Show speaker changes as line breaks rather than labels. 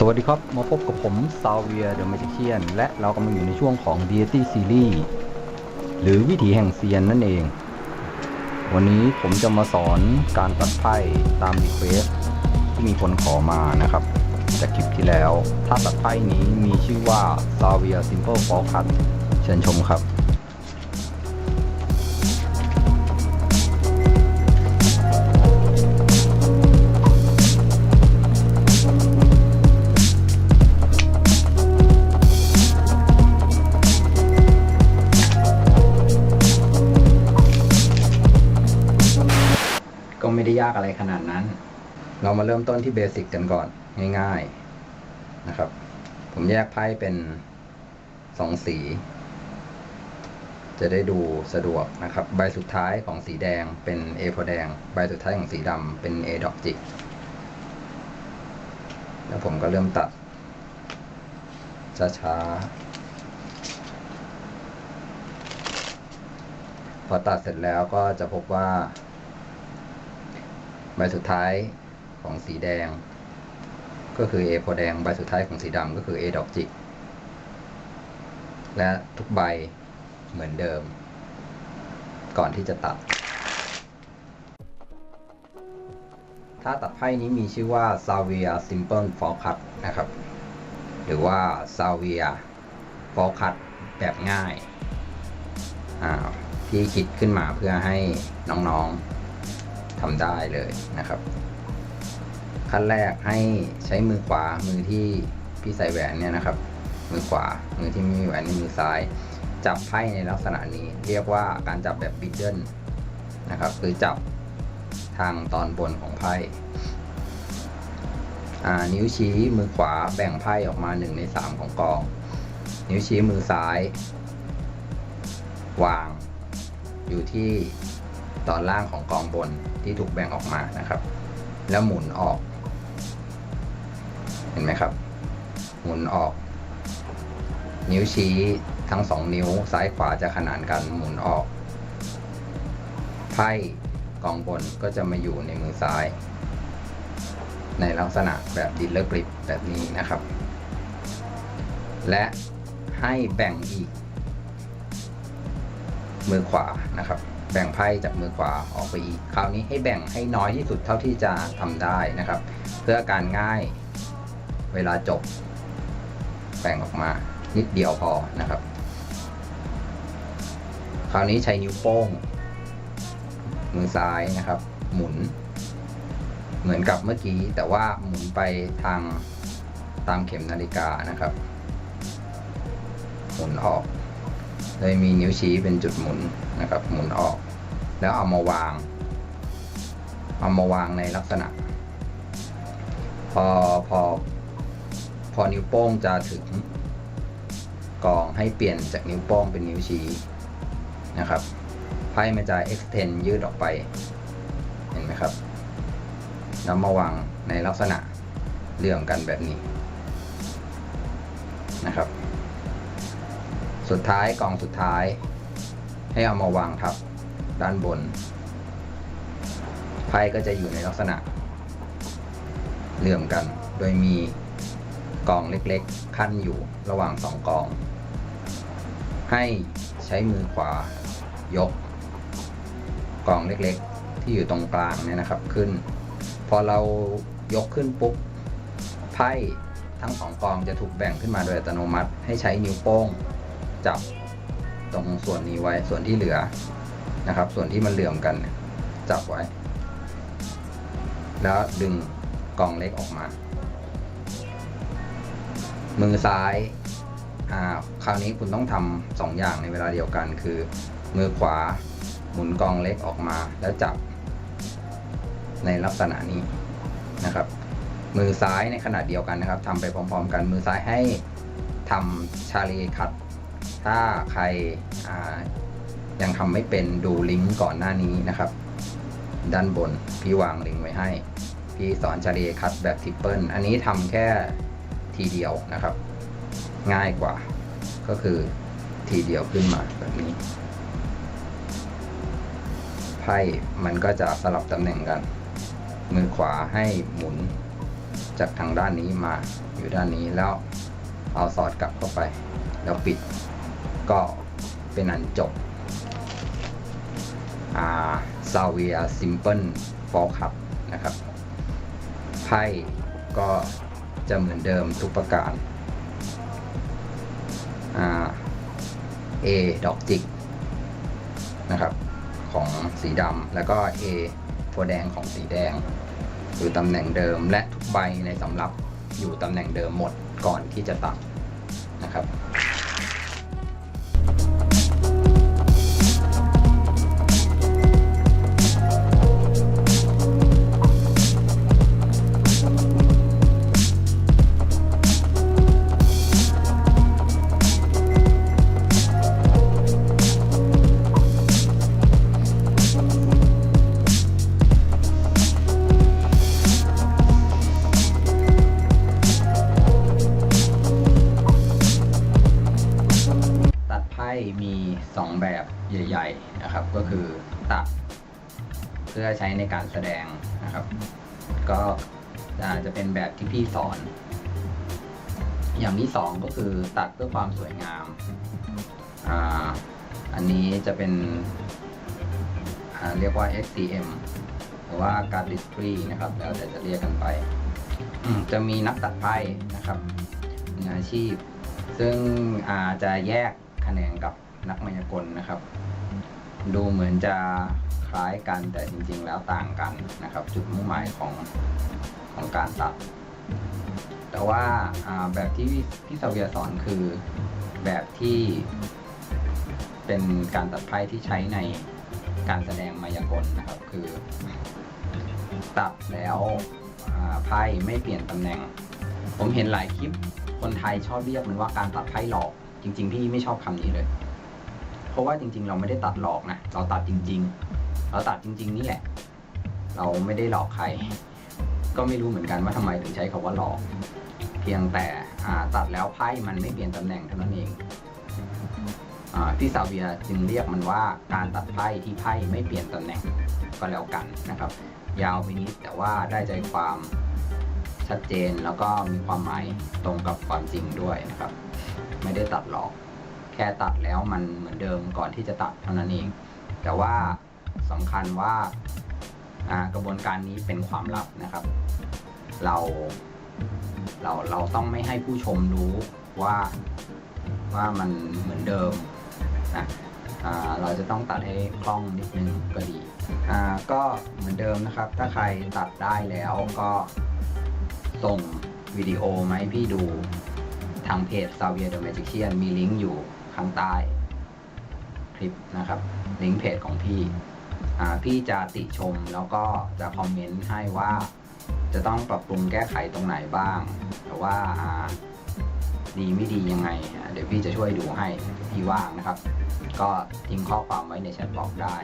สวัสดีครับ มาพบกับผมซาเวียเดอะแมจิเชียนและเรากำลังอยู่ในช่วงของ Deity Series หรือวิถีแห่งเซียนนั่นเอง วันนี้ผมจะมาสอนการตัดไพ่ตามรีเควสที่มีคนขอมานะครับ จากคลิปที่แล้ว ถ้าตัดไพ่นี้มีชื่อว่า s a v i a Simple f o r Cut เชิญชมครับากอะไรขนาดนั้น เรามาเริ่มต้นที่เบสิกกันก่อนง่ายๆนะครับ ผมแยกไพ่เป็นสองสี จะได้ดูสะดวกนะครับ ใบสุดท้ายของสีแดงเป็น A โพธิ์แดง ใบสุดท้ายของสีดำเป็น A ดอกจิก แล้วผมก็เริ่มตัด ช้าๆพอตัดเสร็จแล้วก็จะพบว่า ใบสุดท้ายของสีแดง ก็คือ A โพแดง ใบสุดท้ายของสีดำก็คือ A ดอกจิก และทุกใบเหมือนเดิม ก่อนที่จะตัด ถ้าตัดไพ่นี้มีชื่อว่า s a v i a Simple f o r Cut นะครับ หรือว่า s a v i a f o r Cut แบบง่าย ที่คิดขึ้นมาเพื่อให้น้องๆ ทำได้เลยนะครับ ขั้นแรกให้ใช้มือขวามือที่พี่ใส่แหวนเนี่ยนะครับ มือขวามือที่ไม่มีแหวนในมือซ้าย จับไพ่ในลักษณะนี้ เรียกว่าการจับแบบบิดเดิลนะครับ คือจับทางตอนบนของไพ่นิ้วชี้มือขวาแบ่งไพ่ออกมา1ใน3 ของกอง นิ้วชี้มือซ้าย วางอยู่ที่ ตอนล่างของกองบนที่ถูกแบ่งออกมานะครับ แล้วหมุนออก เห็นไหมครับ หมุนออก นิ้วชี้ทั้งสองนิ้วซ้ายขวาจะขนานกันหมุนออกไพ่กองบนก็จะมาอยู่ในมือซ้าย ในลักษณะแบบดิลเลอร์กริปแบบนี้นะครับ และให้แบ่งอีก มือขวานะครับ แบ่งไพ่จากมือขวาออกไปอีก คราวนี้ให้แบ่งให้น้อยที่สุดเท่าที่จะทำได้นะครับ เพื่อการง่ายเวลาจบ แบ่งออกมานิดเดียวพอนะครับ คราวนี้ใช้นิ้วโป้ง มือซ้ายนะครับ หมุน เหมือนกับเมื่อกี้ แต่ว่าหมุนไปทางตามเข็มนาฬิกานะครับ หมุนออก โดยมีนิ้วชี้เป็นจุดหมุนนะครับ หมุนออก แล้วเอามาวาง เอามาวางในลักษณะ พอพอพอนิ้วโป้งจะถึงกองให้เปลี่ยนจากนิ้วโป้งเป็นนิ้วชี้นะครับไพ่มันจะ extend ยืดออกไป เห็นไหมครับแล้วมาวางในลักษณะเลื่อมกันแบบนี้นะครับ สุดท้ายกองสุดท้าย ให้เอามาวางทับด้านบน ไพ่ก็จะอยู่ในลักษณะเหลื่อมกัน โดยมีกองเล็กๆ ขั้นอยู่ระหว่างสองกอง ให้ใช้มือขวายก กองเล็กๆ ที่อยู่ตรงกลางเนี่ยนะครับขึ้น พอเรายกขึ้นปุ๊บไพ่ทั้งสองกองจะถูกแบ่งขึ้นมาโดยอัตโนมัติ ให้ใช้นิ้วโป้ง จับตรงส่วนนี้ไว้ส่วนที่เหลือนะครับ ส่วนที่มันเหลื่อมกันจับไว้ แล้วดึงกองเล็กออกมา มือซ้ายอ่าคราวนี้คุณต้องทำสองอย่างในเวลาเดียวกัน คือ มือขวาหมุนกองเล็กออกมา แล้วจับ ในลักษณะนี้นะครับ มือซ้ายในขณะเดียวกันนะครับทำไปพร้อม ๆ กันมือซ้ายให้ทำชาลีคัต ถ้าใครยังทำไม่เป็นดูลิงก์ก่อนหน้านี้นะครับ ด้านบนพี่วางลิงก์ไว้ให้ พี่สอนชาลีคัตแบบทริปเปิลอันนี้ทำแค่ทีเดียวนะครับ ง่ายกว่า ก็คือทีเดียวขึ้นมาแบบนี้ไพ่มันก็จะสลับตำแหน่งกัน มือขวาให้หมุนจากทางด้านนี้มาอยู่ด้านนี้แล้วเอาสอดกลับเข้าไป แล้วปิด ก็เป็นอันจบอาซาเวียซิมเพิลฟอลคับนะครับ ไพ่ก็จะเหมือนเดิมทุกประการอ่า A ดอกจิกนะครับ ของสีดำแล้วก็ A โพแดงของสีแดง อยู่ตำแหน่งเดิมและทุกใบในสำรับอยู่ตำแหน่งเดิมหมดก่อนที่จะตัดนะครับ ก็คือตัดเพื่อใช้ในการแสดงนะครับ ก็อาจจะเป็นแบบที่พี่สอน อย่างที่สองก็คือตัดเพื่อความสวยงามอ่าอันนี้จะเป็นเรียกว่า XCM หรือว่าการดิสทรีนะครับ แล้วแต่จะเรียกกันไป จะมีนักตัดไพ่นะครับมืออาชีพ ซึ่งอาจะแยกแขนงกับนักมายากลนะครับ ดูเหมือนจะคล้ายกันแต่จริงๆแล้วต่างกันนะครับ จุดมุ่งหมายของของการตัด แต่ว่าแบบที่พี่ซเวียสอนคือแบบที่เป็นการตัดไพ่ที่ใช้ในการแสดงมายากลนะครับ คือ ตัดแล้วไพ่ไม่เปลี่ยนตำแหน่ง ผมเห็นหลายคลิปคนไทยชอบเรียกมันว่าการตัดไพ่หลอก จริง ๆ พี่ไม่ชอบคำนี้เลย ราะว่าจริง ๆ เราไม่ได้ตัดหลอกนะ เราตัดจริง ๆ เราตัดจริง ๆ นี่แหละ เราไม่ได้หลอกใคร ก็ไม่รู้เหมือนกันว่าทำไมถึงใช้คาว่าหลอก เพียงแต่ตัดแล้วไพ่มันไม่เปลี่ยนตำแหน่งเท่านั้นเองอ่าพี่ซาเวียจึงเรียกมันว่าการตัดไพ่ที่ไพ่ไม่เปลี่ยนตำแหน่งก็แล้วกันนะครับ ยาวไปนิดแต่ว่าได้ใจความชัดเจนแล้วก็มีความหมายตรงกับความจริงด้วยนะครับ ไม่ได้ตัดหลอก ค่ตัดแล้วมันเหมือนเดิมก่อนที่จะตัดเท่านั้นเอง แต่ว่าสำคัญว่ากระบวนการนี้เป็นความลับนะครับ เราเราเราต้องไม่ให้ผู้ชมรู้ว่าว่ามันเหมือนเดิมนะเราจะต้องตัดให้คล่องนิดนึงก็ดี ก็เหมือนเดิมนะครับ ถ้าใครตัดได้แล้วก็ส่งวิดีโอมาให้พี่ดูทางเพจ s a v i e r the Magician มีลิงก์อยู่ ข้างใต้คลิปนะครับลิงก์เพจของพี่อ่าพี่จะติชมแล้วก็จะคอมเมนต์ให้ว่าจะต้องปรับปรุงแก้ไขตรงไหนบ้างหรือว่าดีไม่ดียังไง เดี๋ยวพี่จะช่วยดูให้พี่ว่างนะครับ ก็ทิ้งข้อความไว้ในแชทบอกได้